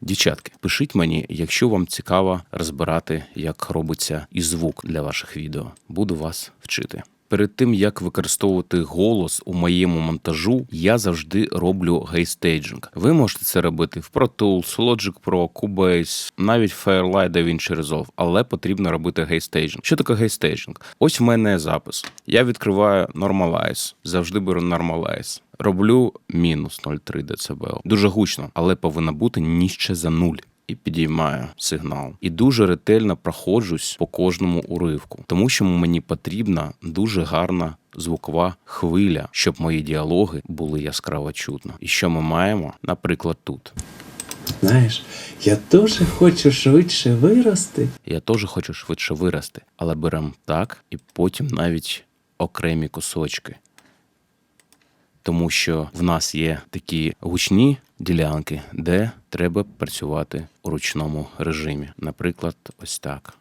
Дівчатки, пишіть мені, якщо вам цікаво розбирати, як робиться і звук для ваших відео. Буду вас вчити. Перед тим як використовувати голос у моєму монтажу, я завжди роблю гейстейджинг. Ви можете це робити в Pro Tools, Logic Pro, Cubase, навіть Fairlight DaVinci Resolve, але потрібно робити гейстейджинг. Що таке гейстейджинг? Ось в мене запис. Я відкриваю Normalize, завжди беру Normalize. Роблю мінус 0,3 дБ. Дуже гучно, але повинно бути нижче за 0 і підіймаю сигнал. І дуже ретельно проходжусь по кожному уривку, тому що мені потрібна дуже гарна звукова хвиля, щоб мої діалоги були яскраво чутно. І що ми маємо, наприклад, тут. Знаєш, я дуже хочу швидше вирости. Я теж хочу швидше вирости, але беремо так і потім навіть окремі кусочки. Тому що в нас є такі гучні ділянки, де треба працювати у ручному режимі. Наприклад, ось так.